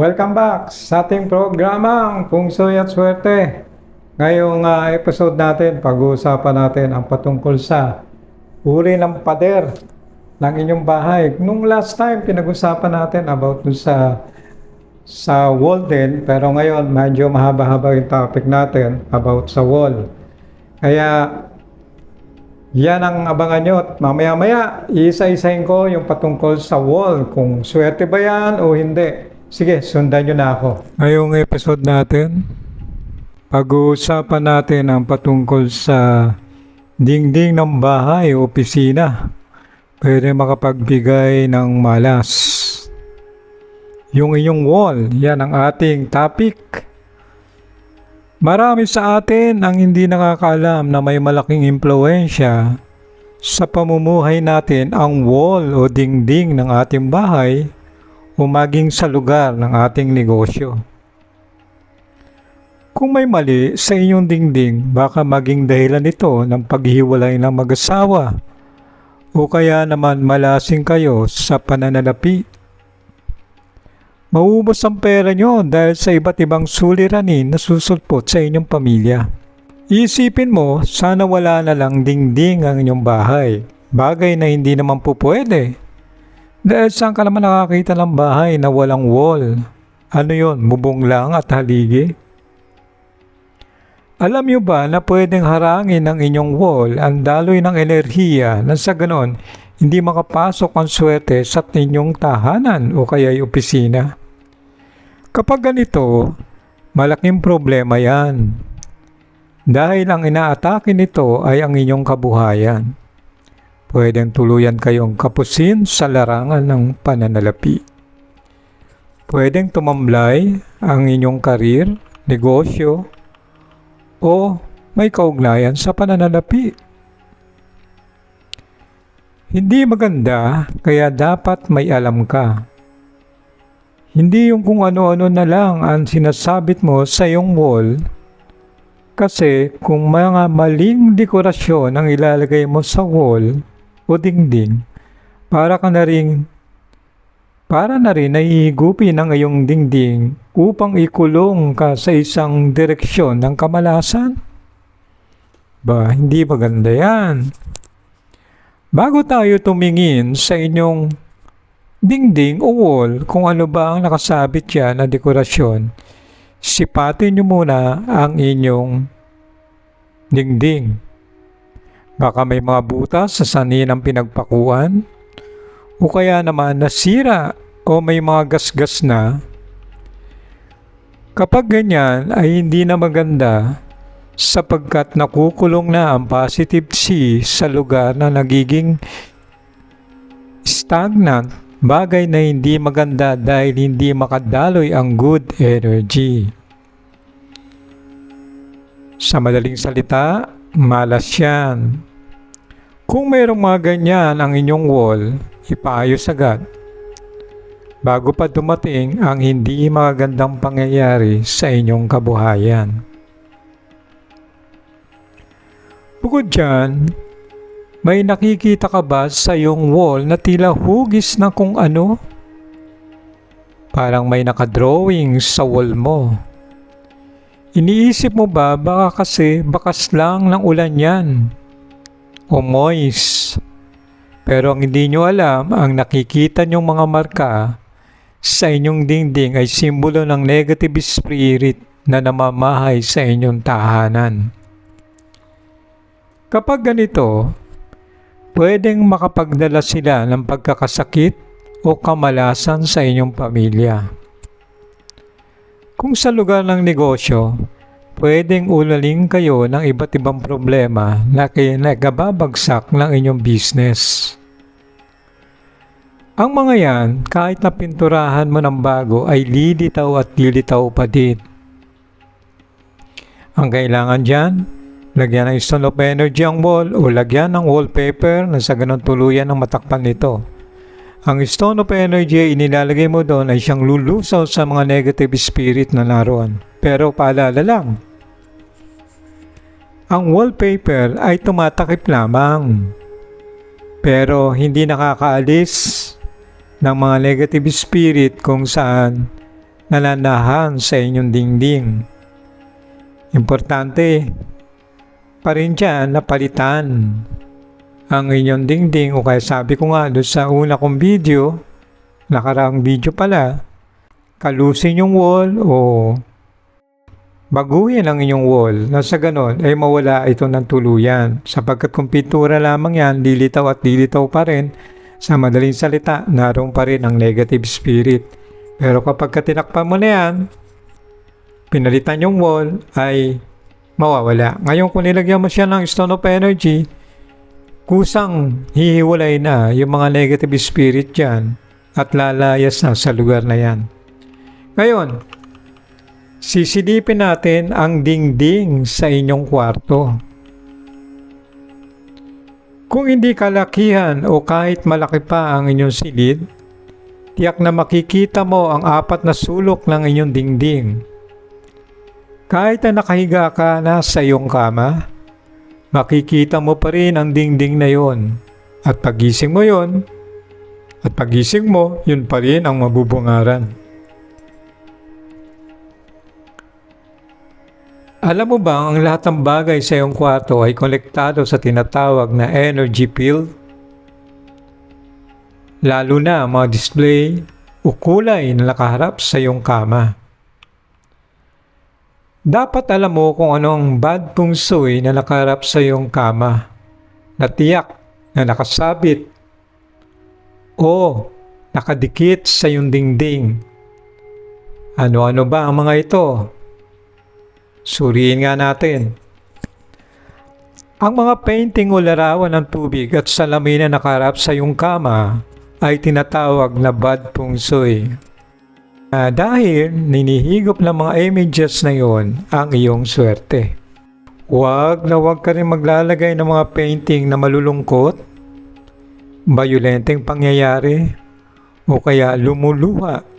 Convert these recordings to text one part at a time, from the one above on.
Welcome back sa ating programang Pungsoy at Swerte. Ngayong ah, episode natin, pag-uusapan natin ang patungkol sa uri ng pader ng inyong bahay. Nung last time, pinag-usapan natin about dun sa sa wall din, pero ngayon medyo mahaba-haba yung topic natin about sa wall. Kaya yan ang abangan nyo. Mamaya-maya, isa-isahin ko yung patungkol sa wall. Kung swerte ba yan o hindi. Sige, sundan nyo na ako. Ngayong episode natin, pag-uusapan natin ang patungkol sa dingding ng bahay o opisina. Pwede makapagbigay ng malas. Yung inyong wall, yan ang ating topic. Marami sa atin ang hindi nakakaalam na may malaking impluensya sa pamumuhay natin ang wall o dingding ng ating bahay o maging sa lugar ng ating negosyo. Kung may mali sa inyong dingding, baka maging dahilan ito ng paghiwalay ng mag-asawa o kaya naman malasing kayo sa pananalapi. Mauubos ang pera nyo dahil sa iba't ibang suliranin na susulpot sa inyong pamilya. Isipin mo, sana wala na lang dingding ang inyong bahay. Bagay na hindi naman po pwede. Dahil saan ka naman nakakita ng bahay na walang wall? Ano yon, bubong lang at haligi? Alam nyo ba na pwedeng harangin ng inyong wall ang daloy ng enerhiya na sa ganon hindi makapasok ang swerte sa inyong tahanan o kaya'y opisina? Kapag ganito, malaking problema yan. Dahil ang inaatake nito ay ang inyong kabuhayan. Pwedeng tuluyan kayong kapusin sa larangan ng pananalapi. Pwedeng tumamlay ang inyong karir, negosyo, o may kaugnayan sa pananalapi. Hindi maganda kaya dapat may alam ka. Hindi yung kung ano-ano na lang ang sinasabit mo sa iyong wall kasi kung mga maling dekorasyon ang ilalagay mo sa wall o dingding para ka na rin para na rin nahihigupin ang iyong dingding upang ikulong ka sa isang direksyon ng kamalasan? Ba, hindi maganda yan. Bago tayo tumingin sa inyong dingding o wall kung ano ba ang nakasabit yan na dekorasyon, sipatin nyo muna ang inyong dingding. Baka may mga butas sa sanin ng pinagpakuan, o kaya naman nasira o may mga gasgas na, kapag ganyan ay hindi na maganda sapagkat nakukulong na ang positive C sa lugar na nagiging stagnant, bagay na hindi maganda dahil hindi makadaloy ang good energy. Sa madaling salita, malas yan. Kung mayroong mga ganyan ang inyong wall, ipaayos agad. Bago pa dumating ang hindi magandang pangyayari sa inyong kabuhayan. Bukod dyan, may nakikita ka ba sa iyong wall na tila hugis na kung ano? Parang may nakadrawing sa wall mo. Iniisip mo ba baka kasi bakas lang ng ulan yan? O moist? Pero ang hindi nyo alam, ang nakikita nyong mga marka sa inyong dingding ay simbolo ng negative spirit na namamahay sa inyong tahanan. Kapag ganito, pwedeng makapagdala sila ng pagkakasakit o kamalasan sa inyong pamilya. Kung sa lugar ng negosyo, pwedeng ulaling kayo ng iba't ibang problema na kaya nagababagsak ng inyong business. Ang mga yan, kahit na pinturahan mo ng bago ay lilitaw at lilitaw pa din. Ang kailangan dyan, lagyan ng stone of energy ang wall o lagyan ng wallpaper na sa ganun tuluyan ng matakpan nito. Ang stone of energy ay inilalagay mo doon ay siyang lulusaw sa mga negative spirit na naroon. Pero paalala lang, ang wallpaper ay tumatakip lamang. Pero hindi nakakaalis ng mga negative spirit kung saan nananahan sa inyong dingding. Importante pa rin dyan na palitan ang inyong dingding o kaya sabi ko nga doon sa una kong video, nakaraang video pala, kalusin yung wall o baguhin ang inyong wall na sa ganon ay mawala ito ng tuluyan. Sapagkat kung pintura lamang yan dilitaw at dilitaw pa rin sa madaling salita naroon pa rin ang negative spirit. Pero kapag ka tinakpan mo na yan pinalitan yung wall ay mawawala. Ngayon kung nilagyan mo siya ng stone of energy kusang hihiwalay na yung mga negative spirit dyan at lalayas na sa lugar na yan. Ngayon Sisilipin natin ang dingding sa inyong kwarto. Kung hindi kalakihan o kahit malaki pa ang inyong silid, tiyak na makikita mo ang apat na sulok ng inyong dingding. Kahit na nakahiga ka na sa iyong kama, makikita mo pa rin ang dingding na yon. At pagising mo yon, at pagising mo, yun pa rin ang mabubungaran. Alam mo ba ang lahat ng bagay sa iyong kwarto ay konektado sa tinatawag na energy field? Lalo na mga display o kulay na nakaharap sa iyong kama. Dapat alam mo kung anong bad feng shui na nakaharap sa iyong kama, na tiyak na nakasabit o nakadikit sa iyong dingding. Ano-ano ba ang mga ito? Suriin nga natin. Ang mga painting o larawan ng tubig at salamin na nakarap sa iyong kama ay tinatawag na bad feng shui. Uh, dahil ninihigop ng mga images na yon ang iyong swerte. Huwag na huwag ka rin maglalagay ng mga painting na malulungkot, bayulenteng pangyayari, o kaya lumuluha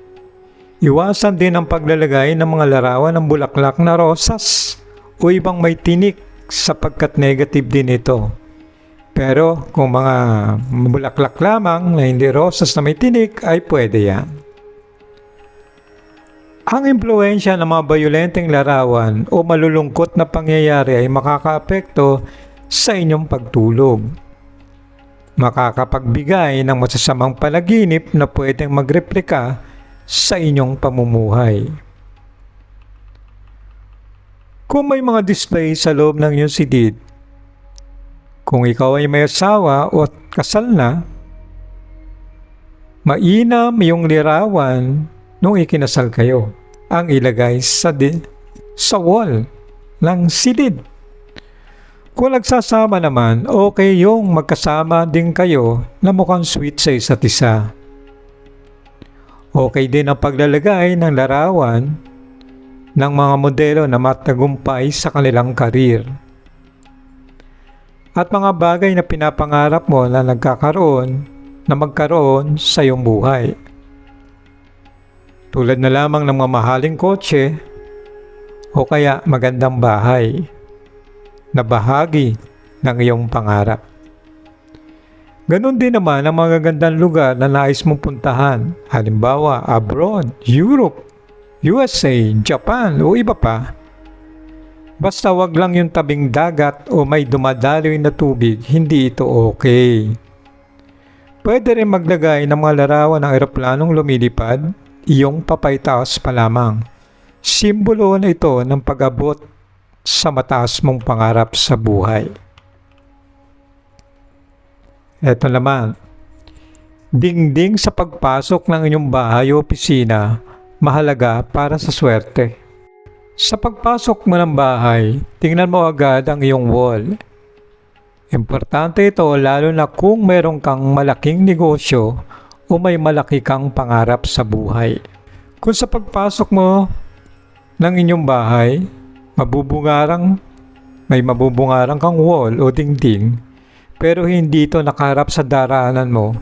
Iwasan din ang paglalagay ng mga larawan ng bulaklak na rosas o ibang may tinik sapagkat negative din ito. Pero kung mga bulaklak lamang na hindi rosas na may tinik ay pwede yan. Ang impluensya ng mga bayolenteng larawan o malulungkot na pangyayari ay makakaapekto sa inyong pagtulog. Makakapagbigay ng masasamang palaginip na pwedeng magreplika sa inyong pamumuhay. Kung may mga display sa loob ng iyong sidid, kung ikaw ay may asawa o kasal na, mainam yung lirawan nung ikinasal kayo ang ilagay sa, di, sa wall ng silid. Kung nagsasama naman, okay yung magkasama din kayo na mukhang sweet sa isa't isa. Okay din ang paglalagay ng larawan ng mga modelo na matagumpay sa kanilang karir. At mga bagay na pinapangarap mo na nagkakaroon na magkaroon sa iyong buhay. Tulad na lamang ng mamahaling kotse o kaya magandang bahay na bahagi ng iyong pangarap. Ganon din naman ang mga gandang lugar na nais mong puntahan. Halimbawa, abroad, Europe, USA, Japan o iba pa. Basta wag lang yung tabing dagat o may dumadaloy na tubig, hindi ito okay. Pwede rin maglagay ng mga larawan ng eroplanong lumilipad, iyong papaytaas pa lamang. Simbolo na ito ng pag-abot sa mataas mong pangarap sa buhay. Ito naman. Dingding sa pagpasok ng inyong bahay o opisina, mahalaga para sa swerte. Sa pagpasok mo ng bahay, tingnan mo agad ang iyong wall. Importante ito lalo na kung meron kang malaking negosyo o may malaki kang pangarap sa buhay. Kung sa pagpasok mo ng inyong bahay, mabubungarang may mabubungarang kang wall o dingding, pero hindi ito nakaharap sa daraanan mo,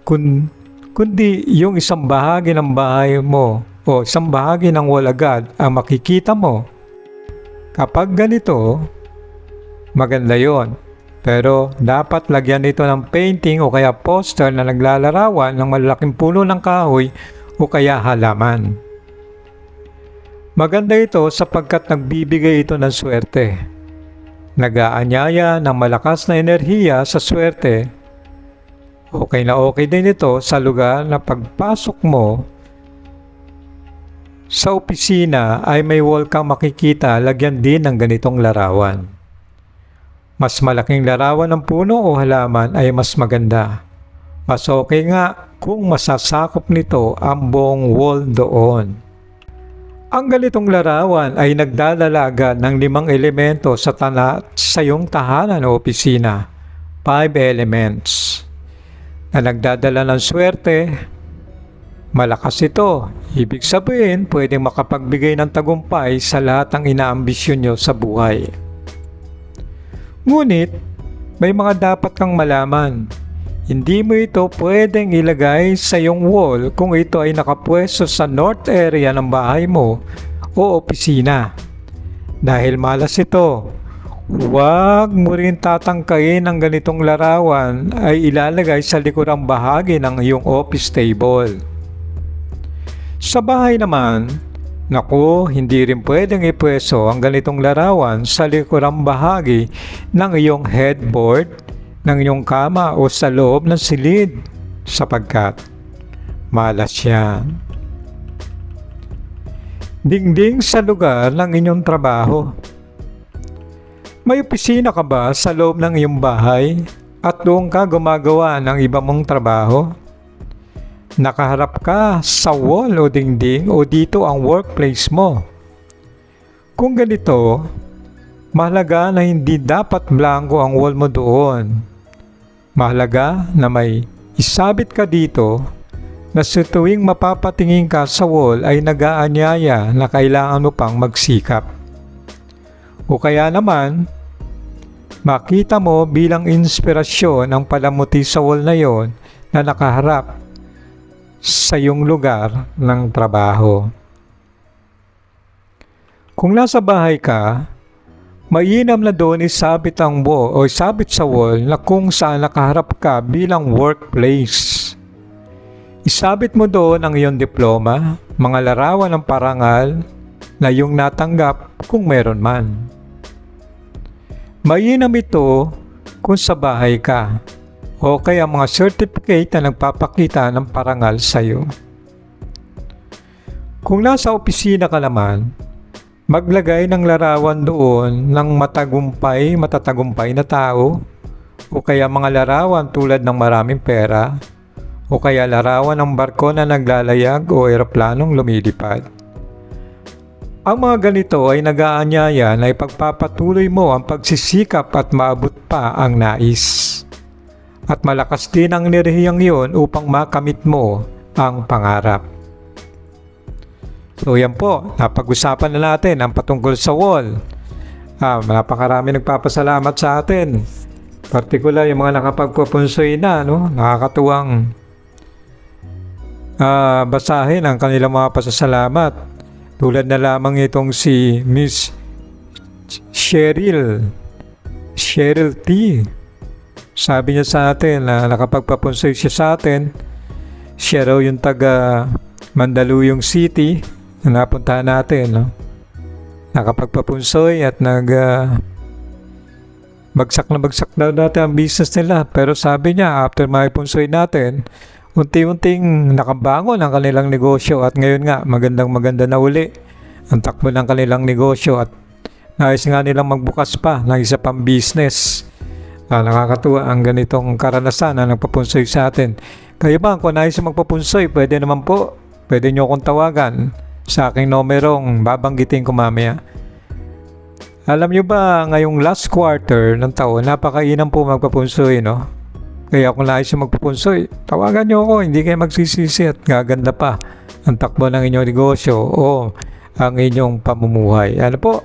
kun, kundi yung isang bahagi ng bahay mo o isang bahagi ng wall agad ang makikita mo. Kapag ganito, maganda yon. Pero dapat lagyan ito ng painting o kaya poster na naglalarawan ng malalaking puno ng kahoy o kaya halaman. Maganda ito sapagkat nagbibigay ito ng swerte. Nagaanyaya ng malakas na enerhiya sa swerte. Okay na okay din ito sa lugar na pagpasok mo sa opisina ay may wall kang makikita lagyan din ng ganitong larawan. Mas malaking larawan ng puno o halaman ay mas maganda. Mas okay nga kung masasakop nito ang buong wall doon. Ang ganitong larawan ay nagdadalaga ng limang elemento sa, tana, sa iyong tahanan o opisina. Five elements na nagdadala ng swerte, malakas ito. Ibig sabihin, pwedeng makapagbigay ng tagumpay sa lahat ng inaambisyon nyo sa buhay. Ngunit, may mga dapat kang malaman. Hindi mo ito pwedeng ilagay sa iyong wall kung ito ay nakapwesto sa north area ng bahay mo o opisina. Dahil malas ito, huwag mo rin tatangkayin ang ganitong larawan ay ilalagay sa likurang bahagi ng iyong office table. Sa bahay naman, naku, hindi rin pwedeng ipweso ang ganitong larawan sa likurang bahagi ng iyong headboard ng iyong kama o sa loob ng silid sapagkat malas yan. Dingding sa lugar ng inyong trabaho. May opisina ka ba sa loob ng iyong bahay at doon ka gumagawa ng iba mong trabaho? Nakaharap ka sa wall o dingding o dito ang workplace mo. Kung ganito, mahalaga na hindi dapat blanco ang wall mo doon. Mahalaga na may isabit ka dito na sa tuwing mapapatingin ka sa wall ay nagaanyaya na kailangan mo pang magsikap. O kaya naman, makita mo bilang inspirasyon ang palamuti sa wall na yon na nakaharap sa iyong lugar ng trabaho. Kung nasa bahay ka, mainam na doon isabit ang wall o isabit sa wall na kung saan nakaharap ka bilang workplace. Isabit mo doon ang iyong diploma, mga larawan ng parangal na iyong natanggap kung meron man. Mainam ito kung sa bahay ka o kaya mga certificate na nagpapakita ng parangal sa iyo. Kung nasa opisina ka naman, maglagay ng larawan doon ng matagumpay, matatagumpay na tao o kaya mga larawan tulad ng maraming pera o kaya larawan ng barko na naglalayag o eroplanong lumilipad. Ang mga ganito ay nagaanyaya na ipagpapatuloy mo ang pagsisikap at maabot pa ang nais. At malakas din ang enerhiyang yon upang makamit mo ang pangarap. So yan po, napag-usapan na natin ang patungkol sa wall. Ah, napakarami nagpapasalamat sa atin. Partikular yung mga nakapagpupunsoy na, no? nakakatuwang uh, basahin ang kanilang mga pasasalamat. Tulad na lamang itong si Miss Cheryl Cheryl T. Sabi niya sa atin na nakapagpapunsoy siya sa atin. Siya yung taga Mandaluyong City na napuntahan natin. No? Nakapagpapunsoy at nag uh, bagsak na bagsak daw natin ang business nila. Pero sabi niya after maipunsoy natin, unti-unting nakabangon ang kanilang negosyo at ngayon nga magandang maganda na uli ang takbo ng kanilang negosyo at nais nga nilang magbukas pa ng isa pang business. Ah, nakakatuwa ang ganitong karanasan na nagpapunsoy sa atin. Kayo ba kung nais magpapunsoy, pwede naman po. Pwede nyo akong tawagan sa aking numerong babanggitin ko mamaya. Alam nyo ba ngayong last quarter ng taon, napakainam po magpapunsoy, no? Kaya kung nais yung magpupunsoy, tawagan nyo ako, hindi kayo magsisisi at gaganda pa ang takbo ng inyong negosyo o ang inyong pamumuhay. Ano po?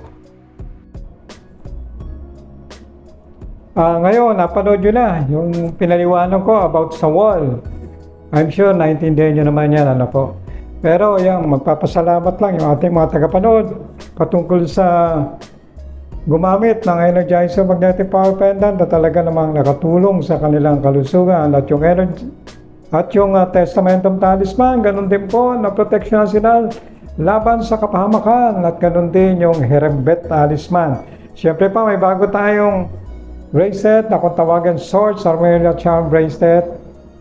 Ah, ngayon, napanood nyo na yung pinaliwanag ko about sa wall. I'm sure naintindihan nyo naman yan, ano po. Pero yung magpapasalamat lang yung ating mga tagapanood patungkol sa gumamit ng Energizer Magnetic Power Pendant na talaga namang nakatulong sa kanilang kalusugan at yung energy at yung uh, Testamentum Talisman, ganun din po na protection sila laban sa kapahamakan at ganun din yung Herembet Talisman. Siyempre pa, may bago tayong bracelet na kung tawagan Swords Armeria Charm Bracelet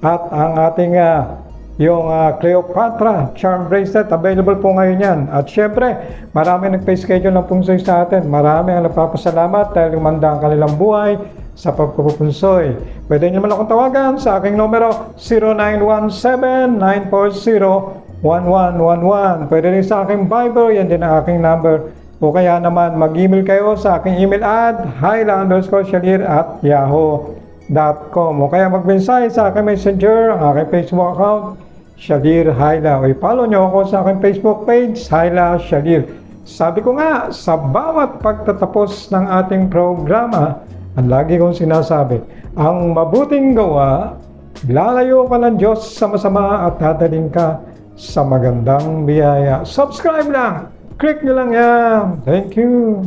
at ang ating ah, yung ah, Cleopatra Charm Bracelet available po ngayon yan. At syempre, marami nagpa-schedule ng pungsoy sa atin. Marami ang nagpapasalamat dahil lumanda ang kanilang buhay sa pagpupunsoy. Pwede niyo naman akong tawagan sa aking numero 0917-940-1111. Pwede rin sa aking Viber, yan din ang aking number. O kaya naman mag-email kayo sa aking email ad shalir at yahoo.com o kaya mag-mensahe sa aking messenger, ang aking Facebook account, Shalir Hyla. O i-follow nyo ako sa aking Facebook page, Hyla Shalir. Sabi ko nga, sa bawat pagtatapos ng ating programa, ang lagi kong sinasabi, ang mabuting gawa, lalayo ka ng Diyos sa masama at dadaling ka sa magandang biyaya. Subscribe lang! Click nyo lang yan. Thank you.